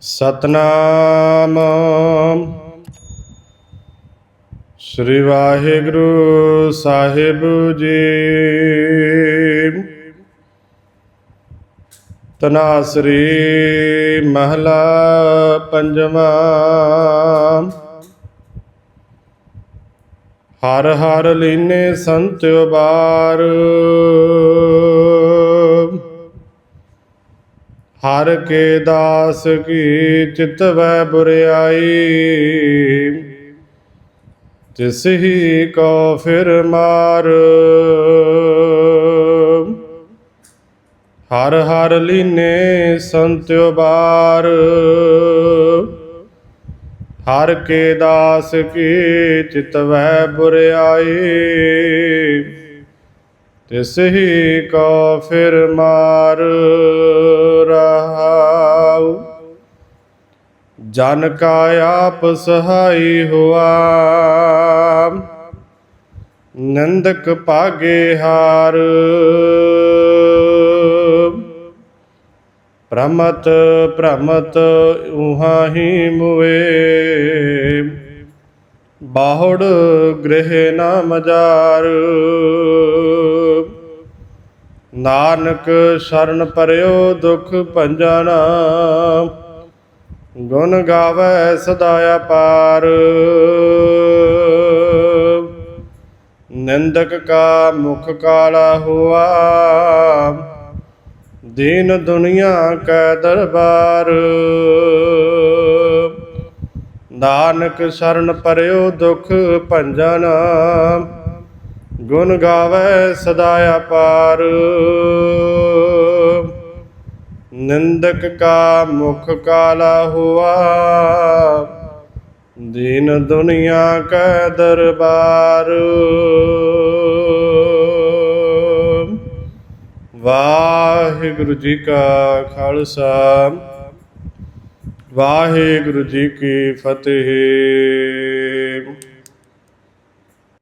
ਸਤਨਾਮ। ਸ੍ਰੀ ਵਾਹਿਗੁਰੂ ਸਾਹਿਬ ਜੀ। ਤਨਾਸਰੀ ਮਹਲਾ ਪੰਜਵਾਂ। ਹਰ ਹਰ ਲੀਨੇ ਸੰਤ ਬਾਰ ਹਰ ਕੇ ਦਾਸ ਕੀ ਚਿਤਵੈ ਬੁਰਿਆਈ। ਤਿਸ ਹੀ ਕੋ ਫਿਰ ਮਾਰ। ਹਰ ਹਰ ਲੀਨੇ ਸੰਤ ਬਾਰ ਹਰ ਕੇ ਦਾਸ ਕੀ ਚਿਤਵੈ ਬੁਰਿਆਈ। ਤਿਸ ਹੀ ਕੋ ਫਿਰ ਮਾਰ ਰਹਾਉ। ਜਨ ਕਾ ਆਪ ਸਹਾਈ ਹੁਆ। ਨੰਦਕ ਪਾਗੇ ਹਾਰ। ਪ੍ਰਮਤ ਪ੍ਰਮਤ ਉਹਾਂ ਹੀ ਮੁਏ। ਬਾਹੜ ਗ੍ਰਹਿ ਨਾ ਮਜਾਰ ਨਾਨਕ ਸ਼ਰਨ ਪਰਿਓ ਦੁਖ ਭੰਜਨ, ਗੁਣ ਗਾਵੇ ਸਦਾ ਅਪਾਰ। ਨਿੰਦਕ ਕਾ ਮੁਖ ਕਾਲਾ ਹੁਆ, ਦੀਨ ਦੁਨੀਆ ਕੈ ਦਰਬਾਰ। ਨਾਨਕ ਸ਼ਰਨ ਪਰਿਓ ਦੁਖ ਭੰਜਨ ਗੁਣ ਗਾਵੇ ਸਦਾ ਅਪਾਰ। ਨਿੰਦਕ ਕਾ ਮੁਖ ਕਾਲਾ ਹੁਆ। ਦੀਨ ਦੁਨੀਆ ਕੈ ਦਰਬਾਰ। ਵਾਹਿਗੁਰੂ ਜੀ ਕਾ ਖਾਲਸਾ। ਵਾਹਿਗੁਰੂ ਜੀ ਕੀ ਫਤਿਹ।